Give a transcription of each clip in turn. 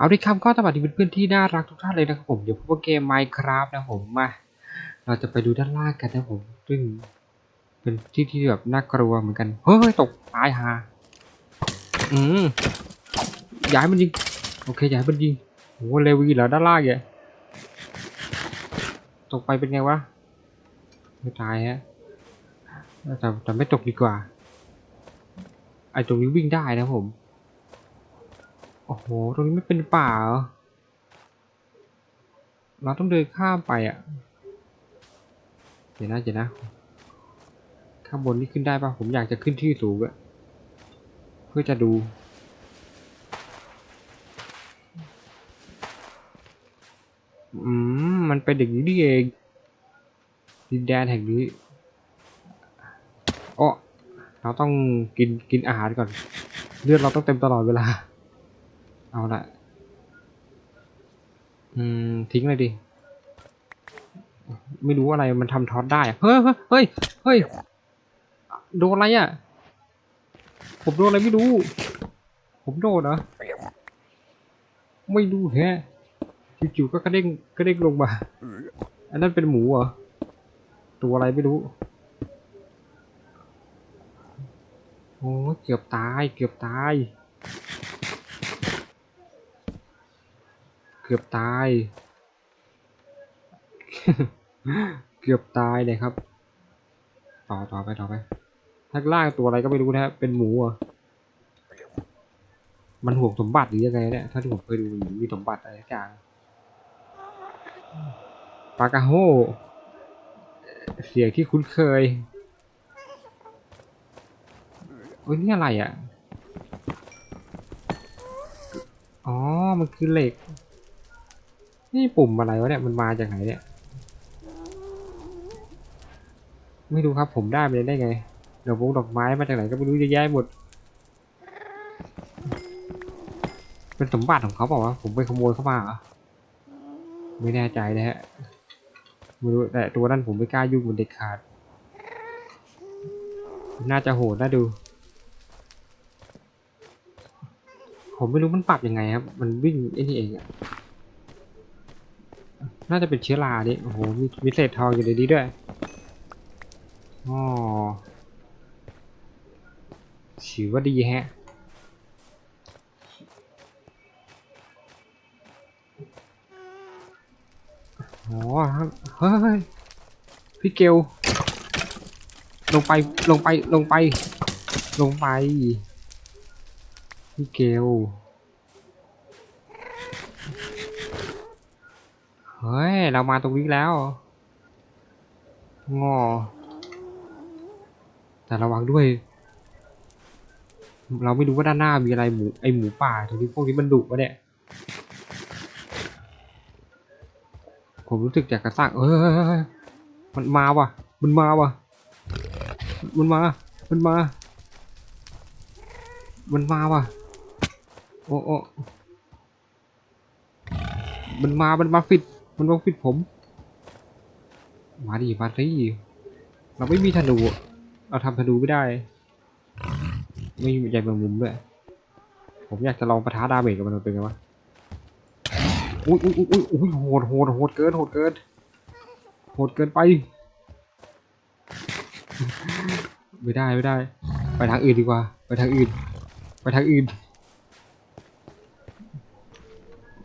เอาด้วยคำก็สวัสดีเพื่อนๆที่น่ารักทุกท่านเลยนะครับผม เดี๋ยวพบกับเกม Minecraft นะผมมา เราจะไปดูด้านล่างกันนะผม ซึ่งเป็นที่ที่แบบน่ากลัวเหมือนกัน เฮ้ยตกตายฮาอืมย้ายมันยิง โอเคย้ายมันยิงโหเลวีเหรอด้านล่างเนี่ยตกไปเป็นไงวะ ไม่ตายฮะแต่แต่ไม่ตกดีกว่าไอตรงนี้วิ่งได้นะผม โอ้โห ตรงนี้ไม่เป็นป่าเหรอ เราต้องเดินข้ามไปอะ เดี๋ยวนะเดี๋ยวนะ ข้างบนนี่ขึ้นได้ปะผมอยากจะขึ้นที่สูงอะเพื่อจะดู อืม มันเป็นอย่างนี้นี่เอง ดินแดนแห่งนี้อ๋อเราต้องกินกินอาหารก่อน เลือดเราต้องเต็มตลอดเวลา เอาละอืม ทิ้งเลยดิ ไม่รู้อะไรมันทำท็อตได้เฮ้ยเฮ้ย เฮ้ย เฮ้ย โดนอะไรอะ ผมโดนอะไรไม่รู้ ผมโดนเหรอ ไม่รู้แฮะจู่ๆก็กระเด้งกระเด้งลงมา อันนั้นเป็นหมูเหรอ ตัวอะไรไม่รู้ โอ้ยเกือบตาย เกือบตาย กือบตาย เกือบตายเลยครับ ต่อต่อไปต่อไปทักล่างตัวอะไรก็ไม่รู้นะฮะเป็นหมูเหรอะมันห่วงสมบัติหรือยังไงเนี่ยถ้าที่ผมเคยดูมูมีสมบัติอะไรสักอย่างปากาโฮเสียงที่คุ้นเคยเฮ้ยนี่อะไรอะ อ๋อ มันคือเหล็ก นี่ปุ่มอะไรวะเนี่ยมันมาจากไหนเนี่ย ไม่รู้ครับผมได้ไปได้ไงดอกมงดอกไม้มาจากไหนก็ไม่รู้เยอะแยะหมด เป็นสมบัติของเขาเปล่าวะผมไปขโมยเข้ามาเหรอไม่แน่ใจนะฮะไม่รู้แต่ตัวนั้นผมไม่กล้ายุ่งมันเด็ดขาด น่าจะโหดน่าดู ผมไม่รู้มันปรับยังไงครับ มันวิ่งไอ้นี่เองอะ น่าจะเป็นเชื้อราดิโอ้โหมีมีเศษทองอยู่ในนี้ด้วยอ๋อถือว่าดีแฮะอ๋อเฮ้ยพี่เกลลงไปลงไปลงไป ลงไปพี่เกล เฮ้ย เรามาตรงนี้แล้วงอแต่ระวังด้วย เราไม่รู้ว่าด้านหน้ามีอะไรหมูไอหมูป่าตรงนี้พวกนี้มันดุวะเนี่ย ผมรู้สึกอยากกระซักเอ้ยมันมาว่ะ มันมาว่ะ มันมา มันมา มันมาว่ะ โอ้โอ้มันมา มันมาฟิด มันมาฟิดผม มาดิมาดิเราไม่มีธนูเราทำธนูไม่ได้ ไม่มีใหญ่แมงมุมด้วย ผมอยากจะลองประท้าดาเมจกับมันมันเป็นไงวะอุ้ยอุ้ยอุ้ยอุ้ยโหดโหดโหดเกินโหดเกินโหดเกินไป ไม่ได้ไม่ได้ ไปทางอื่นดีกว่า ไปทางอื่น ไปทางอื่น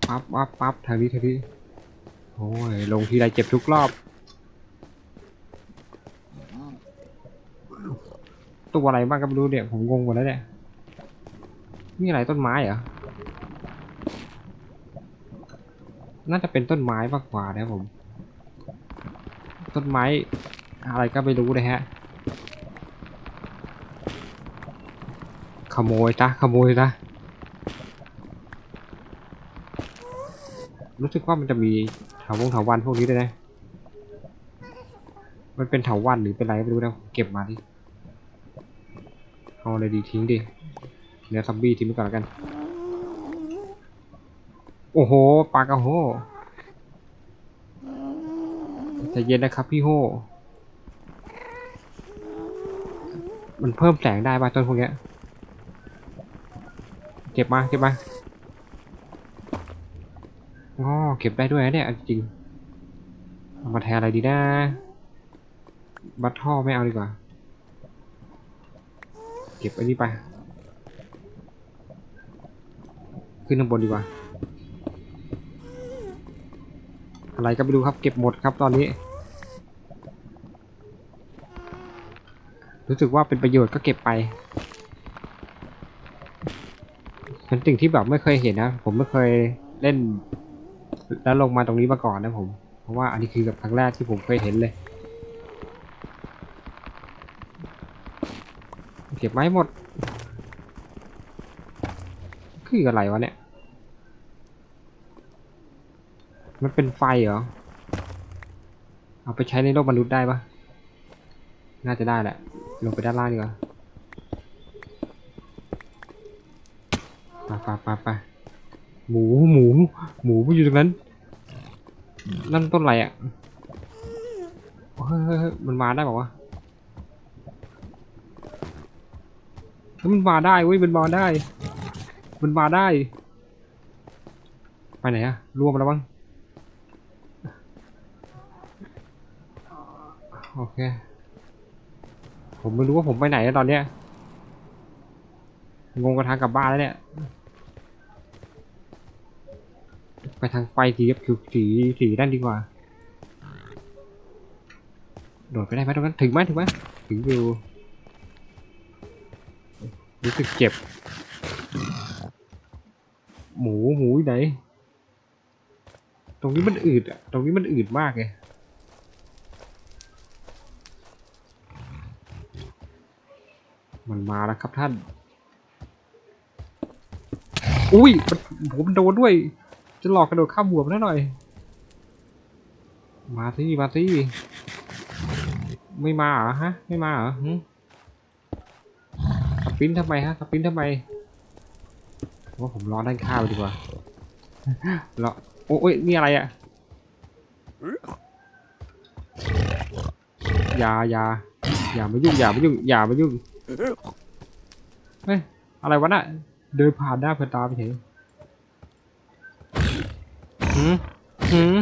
ปั๊บปั๊บปั๊บทางนี้ทางนี้ โอ้ย ลงทีไรเจ็บทุกรอบ ตัวอะไรบ้างก็ไม่รู้เนี่ย ผมงงหมดแล้วเนี่ย นี่อะไรต้นไม้เหรอ น่าจะเป็นต้นไม้มากกว่านะผม ต้นไม้อะไรก็ไม่รู้เลยฮะ ขโมยจ้ะขโมยจ้ะรู้สึกว่ามันจะมี ถาวงถาวันพวกนี้ด้วยนะ มันเป็นถาวันหรือเป็นอะไรไม่รู้นะ เก็บมาดิเอาเลยดีทิ้งดิเนื้อซัมบี้ทิ้งไปก่อนแล้วกัน โอ้โหปลากระโหใจเย็นนะครับพี่โฮมันเพิ่มแสงได้ป่ะต้นพวกเนี้ย เก็บมา เก็บมา อ๋อเก็บได้ด้วยเนี่ยจริงเอามาแทนอะไรดีนะบัตท่อไม่เอาดีกว่า เก็บไอ้นี่ไป ขึ้นข้างบนดีกว่า อะไรก็ไม่รู้ครับเก็บหมดครับตอนนี้ รู้สึกว่าเป็นประโยชน์ก็เก็บไปเป็นสิ่งที่แบบไม่เคยเห็นนะ ผมไม่เคยเล่น แล้วลงมาตรงนี้มาก่อนนะผม เพราะว่าอันนี้คือแบบครั้งแรกที่ผมเคยเห็นเลย เก็บไม้หมด คืออะไรวะเนี่ย มันเป็นไฟเหรอ เอาไปใช้ในโลกมนุษย์ได้ปะน่าจะได้แหละ ลงไปด้านล่างดีกว่าไปไปไปไป หมูหมู หมูมันอยู่ตรงนั้น นั่นต้นอะไรอะเฮ้ยมันมาได้บอกว่าวะเฮ้ยมันมาได้เว้ยมันมาได้ มันมาได้ ไปไหนอะรวมมาแล้วบ้างโอเค ผมไม่รู้ว่าผมไปไหนแล้วตอนเนี้ย งงกับทางกลับบ้านแล้วเนี่ย ทางไฟสีคือสีสีด้านดีกว่า โดดไปได้ไหมตรงนั้นถึงไหมถึงไหมถึงอยู่รู้สึกเจ็บ หมูหมูอยู่ไหนตรงนี้มันอืดอะ ตรงนี้มันอืดมากเลยมันมาแล้วครับท่าน อุ้ยผมโดนด้วย จะหลอกกระโดดข้ามหัวมันหน่อย มาสิมาสิไม่มาเหรอฮะ ไม่มาเหรอสปรินทำไมฮะสปรินทำไมว่าผมรอด้านข้าวดีกว่ารอโอ้ยนี่อะไรอะ่ะอย่าอย่าอย่ามายุ่งอย่ามายุ่งอย่ามายุ่งเฮ้ยอะไรวะน่ะเดินผ่านหน้าเพื่อนตาไปเฉยหื มหืม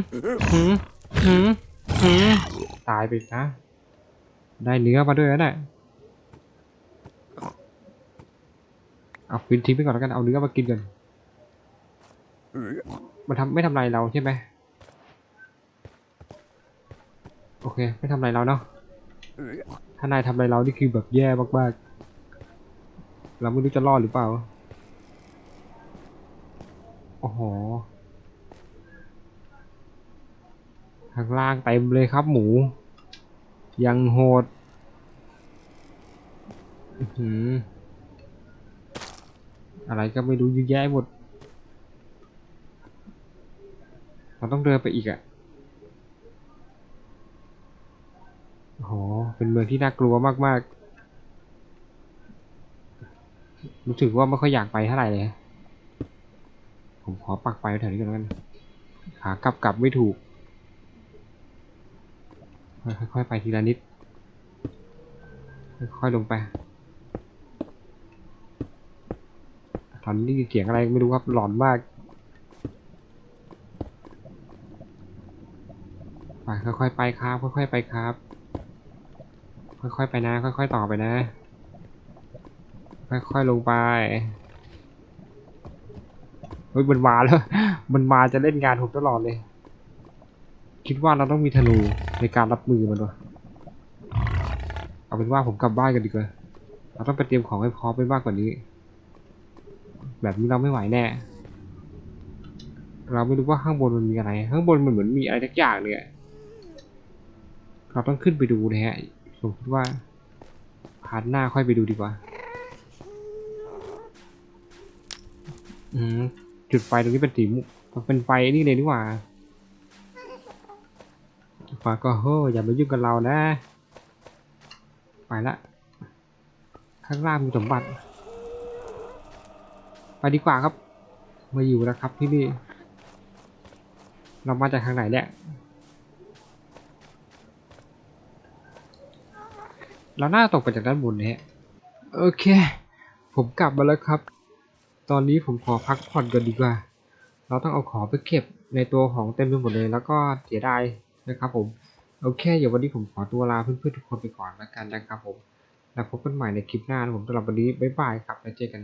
หืมหืมหืมตายไปอีกนะ ได้เนื้อมาด้วยนะเนี่ยเอาฟินทิ้งไปก่อนแล้วกัน เอาเนื้อมากินกัน มันทำไม่ทำไรเราใช่ไหมโอเค ไม่ทำไรเราเนาะ ถ้านายทำไรเรานี่คือแบบแย่มากๆ เราไม่รู้จะรอดหรือเปล่า โอ้โห ข้างล่างเต็มเลยครับหมู ยังโหดอะไรก็ไม่รู้เยอะแยะหมดเราต้องเดินไปอีกอะ่ะโอ้โห เป็นเมืองที่น่ากลัวมากๆ รู้สึกว่าไม่ค่อยอยากไปเท่าไหร่เลย ผมขอปักไปแถวนี้ก่อนกันขากลับกลับไม่ถูก ค่อยๆไปทีละนิด ค่อยๆลงไปตอนนี้เสียงอะไรไม่รู้ครับหลอนมากไปค่อยๆไปครับ ค่อยๆไปครับ ค่อยๆไปนะ ค่อยๆต่อไปนะ ค่อยๆลงไปเฮ้ยมันมาแล้ว มันมาจะเล่นงานผมตลอดเลย คิดว่าเราต้องมีธนูในการรับมือมันวะเอาเป็นว่าผมกลับบ้านกันดีกว่า เราต้องไปเตรียมของให้พร้อมไปมากกว่านี้ แบบนี้เราไม่ไหวแน่ เราไม่รู้ว่าข้างบนมันมีอะไร ข้างบนมันเหมือนมีอะไรสักอย่างเลยเราต้องขึ้นไปดูนะฮะ ผมคิดว่าพาร์ทหน้าค่อยไปดูดีกว่า อืมจุดไฟตรงนี้เป็นสีมุกมันเป็นไฟนี่เลยนี่หว่า ฟ้าก็โหอย่ามายุ่งกับเรานะ ไปละข้างล่างมีสมบัติ ไปดีกว่าครับ มาอยู่แล้วครับที่นี่ เรามาจากทางไหนเนี่ยเราหน้าตกไปจากด้านบนเนี่ยโอเค ผมกลับมาแล้วครับ ตอนนี้ผมขอพักผ่อนก่อนดีกว่า เราเราต้องเอาของไปเก็บในตัวของเต็มไปหมดเลย แล้วก็เสียดาย นะครับผมโอเคเดี๋ยววันนี้ผมขอตัวลาเพื่อนๆทุกคนไปก่อนแล้วกันนะครับผมแล้วพบกันใหม่ในคลิปหน้านะผมสำหรับวันนี้บ๊ายบายครับแล้วเจอกัน